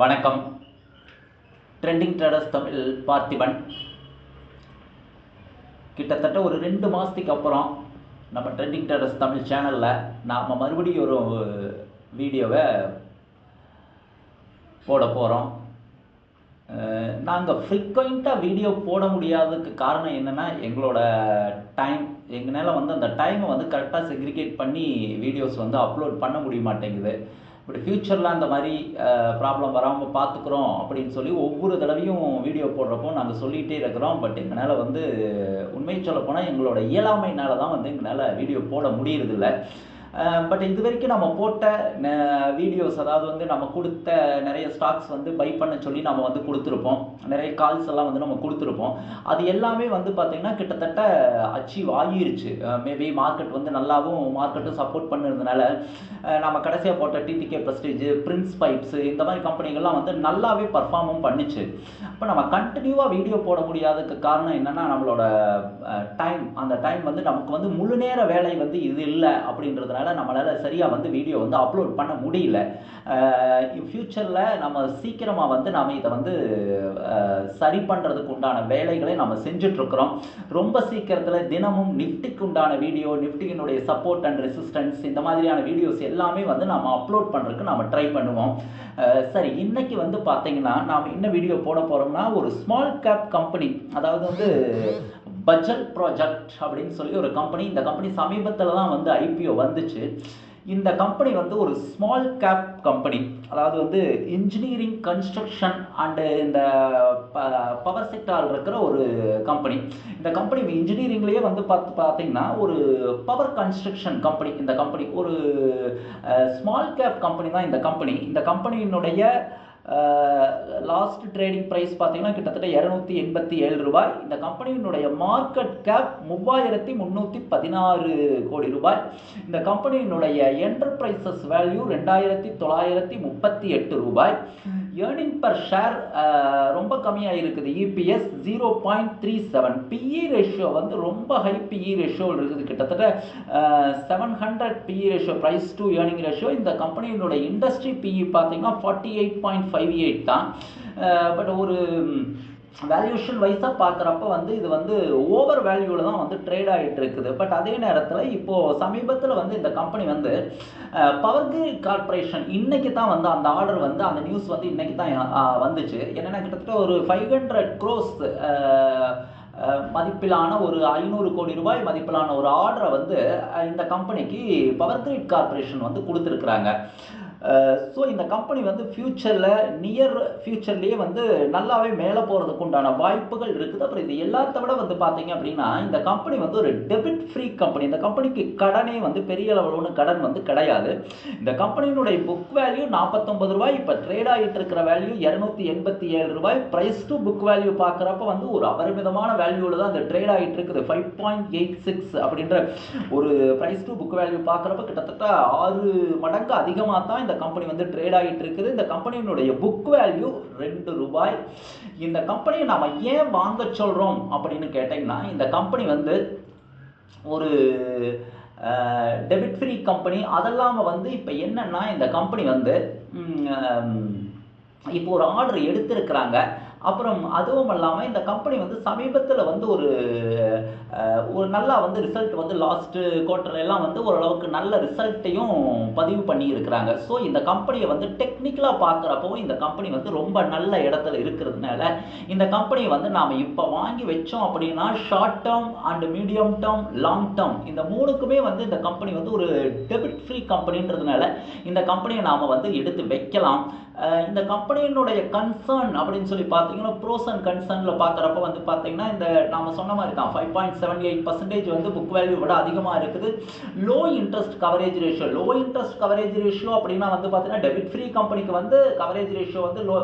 வணக்கம். Trending traders Tamil Parthiban. கிட்டத்தட்ட ஒரு ரெண்டு மாதத்துக்கு அப்புறம் நம்ம ட்ரெண்டிங் ட்ரேடர்ஸ் தமிழ் சேனலில் நாம் மறுபடியும் ஒரு வீடியோவை போட போகிறோம் நாங்கள் ஃப்ரீக்வெண்ட்டாக வீடியோ போட முடியாததுக்கு காரணம் என்னென்னா எங்களோட டைம் எங்களால் வந்து அந்த டைமை வந்து கரெக்டாக செக்ரிகேட் பண்ணி வீடியோஸ் வந்து அப்லோட் பண்ண முடிய மாட்டேங்குது. பட் ஃப்யூச்சரில் அந்த மாதிரி ப்ராப்ளம் வராமல் பார்த்துக்குறோம் அப்படின்னு சொல்லி ஒவ்வொரு தடவையும் வீடியோ போடுறப்போ நாங்கள் சொல்லிகிட்டே இருக்கிறோம். பட் எங்களால் வந்து உண்மையை சொல்லப்போனால் எங்களோட இயலாமையினால தான் வந்து எங்களால் வீடியோ போட முடியறதில்ல. பட் இது வரைக்கும் நம்ம போட்ட வீடியோஸ் அதாவது வந்து நம்ம கொடுத்த நிறைய ஸ்டாக்ஸ் வந்து பை பண்ண சொல்லி நம்ம வந்து கொடுத்துருப்போம். நிறைய கால்ஸ் எல்லாம் வந்து நம்ம கொடுத்துருப்போம். அது எல்லாமே வந்து பார்த்திங்கன்னா கிட்டத்தட்ட அச்சீவ் ஆகிருச்சு. மேபி மார்க்கெட் வந்து நல்லாவும் மார்க்கெட்டும் சப்போர்ட் பண்ணுறதுனால நம்ம கடைசியாக போட்ட டிடிகே ப்ரெஸ்டேஜ் பிரின்ஸ் பைப்ஸ் இந்த மாதிரி கம்பெனிகள்லாம் வந்து நல்லாவே பர்ஃபார்மும் பண்ணிச்சு. இப்போ நம்ம கண்டினியூவாக வீடியோ போட முடியாததுக்கு காரணம் என்னென்னா நம்மளோட டைம் அந்த டைம் வந்து நமக்கு வந்து முழு நேர வேலை வந்து இது இல்லை அப்படின்றதுனால நம்மளால் சரியாக வந்து வீடியோ வந்து அப்லோட் பண்ண முடியல. ஃப்யூச்சரில் நம்ம சீக்கிரமாக வந்து நாம் இதை வந்து சரி பண்ணுறதுக்கு உண்டான வேலைகளை நம்ம செஞ்சிட்ருக்குறோம். ரொம்ப சீக்கிரத்தில் தினமும் நிஃப்டிக்கு உண்டான வீடியோ நிஃப்டியினுடைய சப்போர்ட் அண்ட் ரெசிஸ்டன்ஸ் இந்த மாதிரியான வீடியோஸ் எல்லாமே வந்து நம்ம அப்லோட் பண்ணுறதுக்கு நம்ம ட்ரை பண்ணுவோம். சரி இன்னைக்கு வந்து பார்த்தீங்கன்னா நாம் என்ன வீடியோ போட போகிறோம்னா ஒரு ஸ்மால் கேப் கம்பெனி அதாவது வந்து பட்ஜெட் ப்ராஜெக்ட் அப்படின்னு சொல்லி ஒரு கம்பெனி இந்த கம்பெனி சமீபத்தில் தான் வந்து ஐபிஓ வந்துச்சு. இந்த கம்பெனி வந்து ஒரு ஸ்மால் கேப் கம்பெனி அதாவது வந்து இன்ஜினியரிங் கன்ஸ்ட்ரக்ஷன் அண்டு இந்த பவர் செக்டாரில் இருக்கிற ஒரு கம்பெனி இந்த கம்பெனி இன்ஜினியரிங்லேயே வந்து பார்த்து பார்த்தீங்கன்னா ஒரு பவர் கன்ஸ்ட்ரக்ஷன் கம்பெனி இந்த கம்பெனி ஒரு ஸ்மால் கேப் கம்பெனி தான் இந்த கம்பெனி இந்த கம்பெனியினுடைய லாஸ்ட் ட்ரேடிங் ப்ரைஸ் பார்த்தீங்கன்னா கிட்டத்தட்ட இரநூத்தி எண்பத்தி ஏழு ரூபாய். இந்த கம்பெனியினுடைய மார்க்கெட் கேப் மூவாயிரத்தி முந்நூற்றி பதினாறு கோடி ரூபாய். இந்த கம்பெனியினுடைய என்டர்பிரைசஸ் வேல்யூ ரெண்டாயிரத்தி தொள்ளாயிரத்தி முப்பத்தி எட்டு ரூபாய். ஏர்னிங் பர் ஷேர் ரொம்ப கம்மியாக இருக்குது EPS zero point three seven PE ratio வந்து ரொம்ப ஹை பிஇ ரேஷியோ இருக்குது. கிட்டத்தட்ட seven hundred PE ratio price to earning ratio இந்த கம்பெனியினுடைய இண்டஸ்ட்ரி பிஇ பார்த்தீங்கன்னா forty eight point five eight தான் பட் ஒரு வேல்யூஷன் வைஸாக பார்க்குறப்ப வந்து இது வந்து ஓவர் வேல்யூவில் தான் வந்து ட்ரேட் ஆகிட்டு இருக்குது. பட் அதே நேரத்தில் இப்போது சமீபத்தில் வந்து இந்த கம்பெனி வந்து பவர் கிரிட் கார்பரேஷன் இன்றைக்கி தான் வந்து அந்த ஆர்டர் வந்து அந்த நியூஸ் வந்து இன்றைக்கி தான் வந்துச்சு. என்னென்னா கிட்டத்தட்ட ஒரு ஃபைவ் ஹண்ட்ரட் க்ரோஸ் மதிப்பிலான ஒரு ஐநூறு கோடி ரூபாய் மதிப்பிலான ஒரு ஆர்டரை வந்து இந்த கம்பெனிக்கு பவர் கிரிட் கார்பரேஷன் வந்து கொடுத்துருக்குறாங்க. ஸோ இந்த கம்பெனி வந்து ஃப்யூச்சரில் நியர் ஃப்யூச்சர்லேயே வந்து நல்லாவே மேலே போகிறதுக்கு உண்டான வாய்ப்புகள் இருக்குது. அப்புறம் இது எல்லாத்த விட வந்து பார்த்தீங்க அப்படின்னா இந்த கம்பெனி வந்து ஒரு டெபிட் ஃப்ரீ கம்பெனி இந்த கம்பெனிக்கு கடனே வந்து பெரிய அளவில் ஒன்று கடன் வந்து கிடையாது. இந்த கம்பெனியினுடைய புக் வேல்யூ நாற்பத்தொம்பது ரூபாய். இப்போ ட்ரேட் ஆகிட்டு இருக்கிற வேல்யூ இரநூத்தி எண்பத்தி ஏழு ரூபாய். ப்ரைஸ் டு புக் வேல்யூ பார்க்குறப்ப வந்து ஒரு அபரிமிதமான வேல்யூவில் தான் இந்த ட்ரேட் ஆகிட்டு இருக்குது. ஃபைவ் பாயிண்ட் எயிட் சிக்ஸ் அப்படின்ற ஒரு ப்ரைஸ் டு புக் வேல்யூ பார்க்குறப்ப கிட்டத்தட்ட ஆறு மடங்கு அதிகமாக தான் இந்த கம்பெனி வந்து ட்ரேட் ஆகிட்டு இருக்குது இந்த கம்பெனியினுடைய புக் வேல்யூ ரெண்டு ரூபாய். இந்த கம்பெனியை நாம் ஏன் வாங்க சொல்கிறோம் அப்படின்னு கேட்டிங்கன்னா இந்த கம்பெனி வந்து ஒரு டெபிட் ஃப்ரீ கம்பெனி அதெல்லாமல் வந்து இப்போ என்னென்னா இந்த கம்பெனி வந்து இப்போ ஒரு ஆர்டர் எடுத்திருக்கிறாங்க. அப்புறம் அதுவும் இல்லாமல் இந்த கம்பெனி வந்து சமீபத்தில் வந்து ஒரு ஒரு நல்லா வந்து ரிசல்ட் வந்து லாஸ்ட்டு குவார்ட்டர்லாம் வந்து ஓரளவுக்கு நல்ல ரிசல்ட்டையும் பதிவு பண்ணி இருக்கிறாங்க ஸோ இந்த கம்பெனியை வந்து டெக்னிக்கலாக பார்க்குறப்பவும் இந்த கம்பெனி வந்து ரொம்ப நல்ல இடத்துல இருக்கிறதுனால இந்த கம்பெனியை வந்து நாம் இப்போ வாங்கி வச்சோம் அப்படின்னா short term and medium term long term இந்த மூணுக்குமே வந்து இந்த கம்பெனி வந்து ஒரு டெபிட் ஃப்ரீ கம்பெனின்றதுனால இந்த கம்பெனியை நாம் வந்து எடுத்து வைக்கலாம். இந்த கம்பெனியினுடைய கன்சர்ன் அப்படின்னு சொல்லி பார்த்தீங்கன்னா ப்ரோஸ் அண்ட் கன்சர்னில் பார்க்குறப்ப வந்து பார்த்தீங்கன்னா இந்த நாம் சொன்ன மாதிரி தான் five point seven eight percentage வந்து புக் வேல்யூ விட அதிகமாக இருக்குது. Low interest coverage ratio low interest coverage ratio அப்படின்னா வந்து பார்த்தீங்கன்னா டெபிட் ஃப்ரீ கம்பெனிக்கு வந்து கவரேஜ் ரேஷியோ வந்து லோ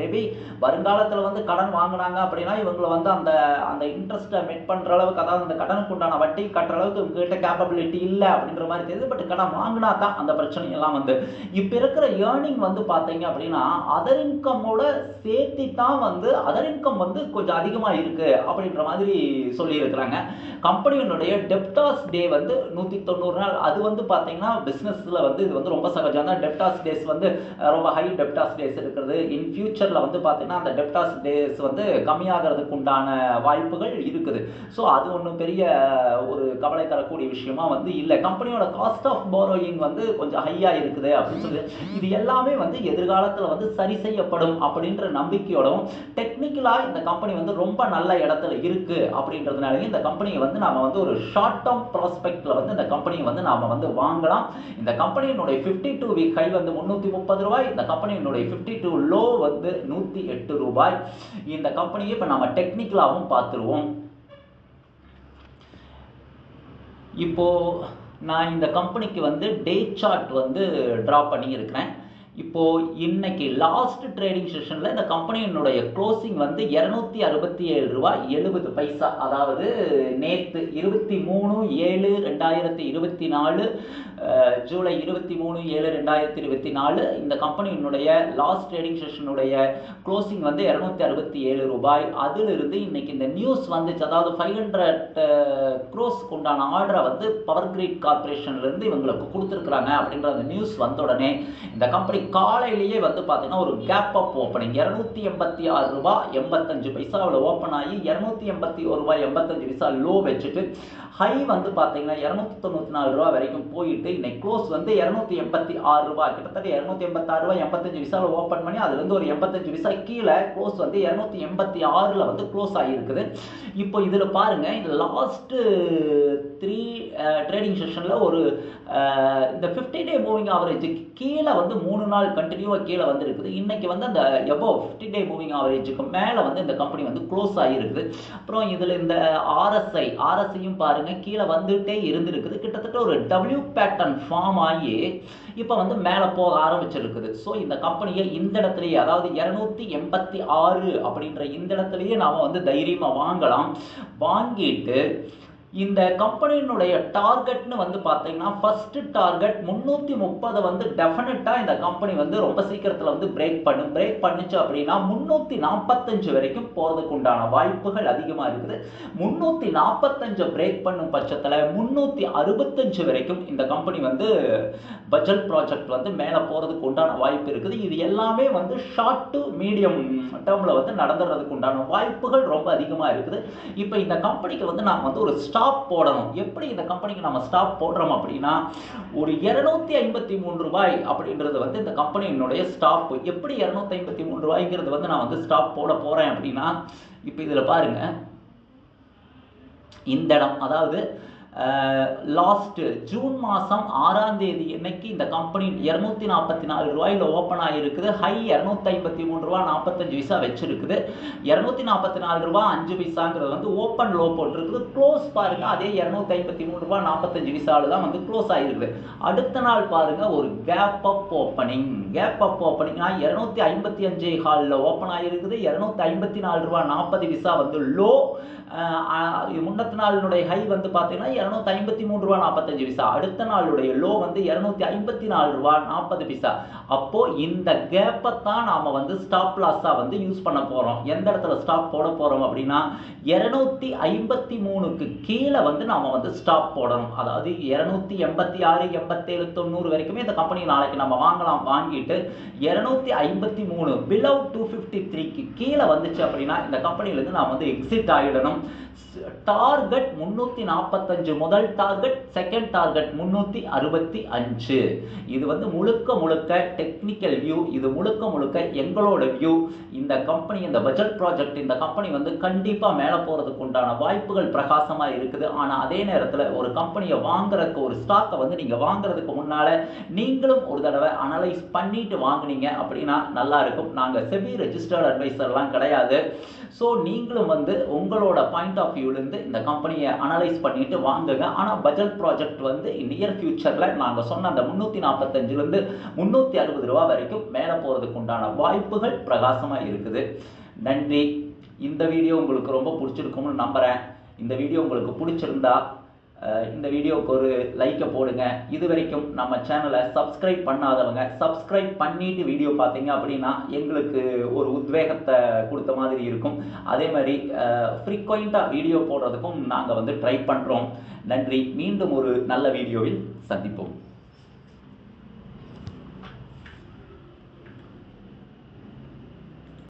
மேபி வருங்காலத்தில் வந்து கடன் வாங்கினாங்க அப்படின்னா இவங்களை வந்து அந்த அந்த இன்ட்ரெஸ்ட்டை மெட் பண்ணுற அளவுக்கு அதாவது அந்த கடனுக்கு உண்டான வட்டி கட்டுற அளவுக்கு இவங்ககிட்ட கேப்பபிலிட்டி இல்லை அப்படின்ற மாதிரி தெரியுது. பட் கடன் வாங்கினா தான் அந்த பிரச்சனையெல்லாம் வந்து. இப்போ இருக்கிற ஏர்னிங் வந்து பார்த்தீங்க அப்படின்னா அதர் இன்கமோட சேர்த்து தான் வந்து அதர் இன்கம் வந்து கொஞ்சம் அதிகமாக இருக்குது அப்படின்ற மாதிரி சொல்லியிருக்கிறாங்க. கம்பெனியினுடைய டெப்டாஸ் டே வந்து நூற்றி தொண்ணூறு நாள். அது வந்து பார்த்தீங்கன்னா பிஸ்னஸில் வந்து இது வந்து ரொம்ப சகஜம் தான். டெப்டாஸ் டேஸ் வந்து ரொம்ப ஹை டெப்டாஸ் டேஸ் இருக்கிறது. இன் ஃபியூச்சரில் வந்து பார்த்தீங்கன்னா அந்த டெப்டாஸ் டேஸ் வந்து கம்மியாகிறதுக்கு உண்டான வாய்ப்புகள் இருக்குது. ஸோ அது ஒன்றும் பெரிய ஒரு கவலை தரக்கூடிய விஷயமா வந்து இல்லை. கம்பெனியோட காஸ்ட் ஆஃப் போரோயிங் வந்து கொஞ்சம் ஹையாக இருக்குது அப்படின்னு சொல்லி இது எல்லாமே வந்து எதிர்காலத்தில் வந்து சரி செய்யப்படும் அப்படின்ற நம்பிக்கையோடவும் டெக்னிக்கலாக இந்த கம்பெனி வந்து ரொம்ப நல்ல இடத்துல இருக்குது அப்படின்றதுனாலையும் இந்த கம்பெனியை வந்து நாம் வந்து ஒரு ஷார்ட் டேர்ம் ப்ராஸ்பெக்டில் வந்து இந்த கம்பெனியை வந்து நாம் வந்து வாங்கலாம். இந்த கம்பெனியினுடைய ஃபிஃப்டி டூ வீக் ஹை வந்து முந்நூற்றி முப்பது ரூபாய். இந்த கம்பெனியினுடைய ஃபிஃப்டி டூ லோ வந்து நூற்றி எட்டு ரூபாய். இந்த கம்பெனியை இப்போ நம்ம டெக்னிக்கலாகவும் பார்த்துருவோம். இப்போது நான் இந்த கம்பெனிக்கு வந்து டே சார்ட் வந்து ட்ரா பண்ணியிருக்கிறேன். இப்போ இன்னைக்கு லாஸ்ட் ட்ரேடிங் செஷனில் இந்த கம்பெனியினுடைய க்ளோசிங் வந்து இரநூத்தி அறுபத்தி ஏழு ரூபாய் எழுபது பைசா. அதாவது நேற்று இருபத்தி மூணு ஏழு ரெண்டாயிரத்தி இருபத்தி நாலு ஜூலை இருபத்தி மூணு ஏழு ரெண்டாயிரத்தி இருபத்தி நாலு இந்த கம்பெனியினுடைய லாஸ்ட் ட்ரேடிங் செஷனுடைய க்ளோசிங் வந்து இரநூத்தி அறுபத்தி ஏழு ரூபாய். அதிலிருந்து இன்னைக்கு இந்த நியூஸ் வந்துச்சு. அதாவது ஃபைவ் ஹண்ட்ரட் க்ரோஸ்க்கு உண்டான ஆர்டரை வந்து பவர் கிரிட் கார்பரேஷன்லேருந்து இவங்களுக்கு கொடுத்துருக்குறாங்க அப்படின்ற அந்த நியூஸ் வந்த உடனே இந்த கம்பெனி காலையிலேயே வந்து பார்த்தீங்கன்னா ஒரு கேப் அப் ஓப்பனிங் இரநூத்தி எண்பத்தி ஆறு ரூபா எண்பத்தஞ்சு பைசாவில் ஓப்பன் ஆகி இரநூத்தி எண்பத்தி ஒரு ரூபாய் எண்பத்தஞ்சு பைசா லோ வச்சுட்டு ஹை வந்து பார்த்தீங்கன்னா இரநூத்தி தொண்ணூற்றி நாலு ரூபா வரைக்கும் போயிட்டு இன்னைக்கு க்ளோஸ் வந்து இரநூத்தி எண்பத்தி ஆறு ரூபா கிட்டத்தட்ட இரநூத்தி எண்பத்தாறு ரூபாய் எண்பத்தஞ்சு விசாவில் ஓப்பன் பண்ணி அதுலேருந்து ஒரு எண்பத்தஞ்சு விசா கீழே க்ளோஸ் வந்து இரநூத்தி எண்பத்தி ஆறில் வந்து க்ளோஸ் ஆகியிருக்குது. இப்போ இதில் பாருங்க இந்த லாஸ்ட்டு த்ரீ ட்ரேடிங் செஷனில் ஒரு இந்த ஃபிஃப்டி டே மூவிங் ஆவரேஜுக்கு கீழே வந்து மூணு நாள் கண்டினியூவாக கீழே வந்திருக்குது. இன்றைக்கி வந்து அந்த எபோவ் ஃபிஃப்டி டே மூவிங் ஆவரேஜுக்கு மேலே வந்து இந்த கம்பெனி வந்து க்ளோஸ் ஆகிருக்குது அப்புறம் இதில் இந்த ஆர்எஸ்ஐ ஆர்எஸ்ஐயும் பாருங்க கீழே வந்துகிட்டே இருந்திருக்குது. கிட்டத்தட்ட ஒரு டபிள்யூ பேட்டர்ன் ஃபார்ம் ஆகி இப்போ வந்து மேலே போக ஆரம்பிச்சிருக்குது. ஸோ இந்த கம்பெனியை இந்த இடத்துலையே அதாவது இரநூத்தி எண்பத்தி ஆறு அப்படின்ற இந்த இடத்துலையே நாம் வந்து தைரியமாக வாங்கலாம். வாங்கிட்டு இந்த கம்பெனியினுடைய டார்கெட்னு வந்து பார்த்தீங்கன்னா ஃபர்ஸ்ட் டார்கெட் முந்நூற்றி முப்பதை வந்து டெஃபினட்டாக இந்த கம்பெனி வந்து ரொம்ப சீக்கிரத்தில் வந்து பிரேக் பண்ணும் பிரேக் பண்ணுச்சு அப்படின்னா முந்நூற்றி நாற்பத்தஞ்சு வரைக்கும் போகிறதுக்கு உண்டான வாய்ப்புகள் அதிகமாக இருக்குது. முந்நூற்றி நாற்பத்தஞ்சு பிரேக் பண்ணும் பட்சத்தில் முந்நூற்றி அறுபத்தஞ்சு வரைக்கும் இந்த கம்பெனி வந்து பட்ஜெட் ப்ராஜெக்ட் வந்து மேலே போகிறதுக்கு உண்டான வாய்ப்பு இருக்குது. இது எல்லாமே வந்து ஷார்ட் டு மீடியம் டேர்மில் வந்து நடந்துடுறதுக்கு உண்டான வாய்ப்புகள் ரொம்ப அதிகமாக இருக்குது. இப்போ இந்த கம்பெனிக்கு வந்து நான் வந்து ஒரு ஸ்டாப் போடணும். எப்படி இந்த கம்பெனிக்கு நம்ம ஸ்டாப் போடுறோம் அப்படின்னா ஒரு இரநூத்தி ஐம்பத்தி மூணு ரூபாய் அப்படின்றது வந்து இந்த கம்பெனியினுடைய ஸ்டாப் எப்படி இரநூத்தி ஐம்பத்தி மூணு ரூபாய்ங்கிறது வந்து நான் வந்து ஸ்டாப் போட போகிறேன் அப்படின்னா இப்போ இதில் பாருங்க. இந்த இடம் அதாவது லாஸ்ட் ஜூன் மாதம் ஆறாம் தேதி இன்னைக்கு இந்த கம்பெனி இரநூத்தி நாற்பத்தி நாலு ரூபாயில் ஓப்பன் ஆகிருக்குது ஹை இரநூத்தி ஐம்பத்தி மூணு ரூபா நாற்பத்தஞ்சு பைசா வச்சிருக்குது. இரநூத்தி நாற்பத்தி நாலு ரூபா அஞ்சு பைசாங்கிறது வந்து ஓப்பன் லோ போட்டிருக்குது. க்ளோஸ் பாருங்கள் அதே இரநூத்தி ஐம்பத்தி மூணு ரூபா நாற்பத்தஞ்சு பைசாவில் தான் வந்து க்ளோஸ் ஆகிருக்குது. அடுத்த நாள் பாருங்க ஒரு gap up opening gap up ஓப்பனிங்னா இரநூத்தி ஐம்பத்தி அஞ்சு ஹாலில் ஓப்பன் ஆகிருக்குது. இரநூத்தி ஐம்பத்தி நாலு ரூபா நாற்பது விசா வந்து லோ முன்னத்து நாளினுடைய ஹை வந்து பார்த்தீங்கன்னா இரநூத்தி ஐம்பத்தி மூணு ரூபா நாற்பத்தஞ்சு பைசா. அடுத்த நாளுடைய லோ வந்து இரநூத்தி ஐம்பத்தி நாலு ரூபா நாற்பது பைசா. அப்போ இந்த கேப்பை தான் நாம வந்து ஸ்டாப் லாஸாக வந்து யூஸ் பண்ண போறோம். எந்த இடத்துல ஸ்டாப் போட போறோம் அப்படின்னா இரநூத்தி ஐம்பத்தி மூணுக்கு கீழே வந்து நாம வந்து ஸ்டாப் போடணும். அதாவது இரநூத்தி எண்பத்தி ஆறு எண்பத்தேழு தொண்ணூறு வரைக்குமே இந்த கம்பெனி நாளைக்கு நம்ம வாங்கலாம். வாங்கிட்டு இரநூத்தி ஐம்பத்தி மூணு பிலோ டூ ஃபிஃப்டி த்ரீக்கு கீழே வந்துச்சு அப்படின்னா இந்த கம்பெனிலேருந்து நான் வந்து எக்ஸிட் ஆகிடணும் டார்கெட் முன்னூற்றி நாற்பத்தஞ்சு முதல் டார்கெட் செகண்ட் டார்கெட் முன்னூற்றி அறுபத்தி அஞ்சு இது வந்து முழுக்க முழுக்க டெக்னிக்கல் வியூ இது முழுக்க முழுக்க எங்களோட வியூ இந்த கம்பெனி இந்த பட்ஜெட் ப்ராஜெக்ட் இந்த கம்பெனி வந்து கண்டிப்பாக மேலே போகிறதுக்கு உண்டான வாய்ப்புகள் பிரகாசமாக இருக்குது. ஆனால் அதே நேரத்தில் ஒரு கம்பெனியை வாங்குறதுக்கு ஒரு ஸ்டாக்கை வந்து நீங்கள் வாங்குறதுக்கு முன்னால் நீங்களும் ஒரு தடவை அனலைஸ் பண்ணிட்டு வாங்குனீங்க அப்படின்னா நல்லா இருக்கும். நாங்கள் செபி ரெஜிஸ்டர்ட் அட்வைசர்லாம் கிடையாது. ஸோ நீங்களும் வந்து உங்களோட பாயிண்ட் ஆஃப் வியூலேருந்து இந்த கம்பெனியை அனலைஸ் பண்ணிட்டு வாங்குங்க. ஆனால் பட்ஜெட் ப்ராஜெக்ட் வந்து நியர் ஃபியூச்சரில் நாங்கள் சொன்ன அந்த முந்நூற்றி நாற்பத்தஞ்சிலேருந்து முந்நூற்றி அறுபது ரூபா வரைக்கும் மேலே போகிறதுக்கு உண்டான வாய்ப்புகள் பிரகாசமாக இருக்குது. நன்றி. இந்த வீடியோ உங்களுக்கு ரொம்ப பிடிச்சிருக்கும்னு நம்புகிறேன் இந்த வீடியோ உங்களுக்கு பிடிச்சிருந்தா இந்த வீடியோவுக்கு ஒரு லைக்கை போடுங்க. இது வரைக்கும் நம்ம சேனலை சப்ஸ்கிரைப் பண்ணாதவங்க சப்ஸ்கிரைப் பண்ணிட்டு வீடியோ பார்த்தீங்க அப்படின்னா எங்களுக்கு ஒரு உத்வேகத்தை கொடுத்த மாதிரி இருக்கும். அதே மாதிரி ஃப்ரீக்வெண்ட்டாக வீடியோ போடுறதுக்கும் நாங்கள் வந்து ட்ரை பண்ணுறோம் நன்றி. மீண்டும் ஒரு நல்ல வீடியோவில் சந்திப்போம்.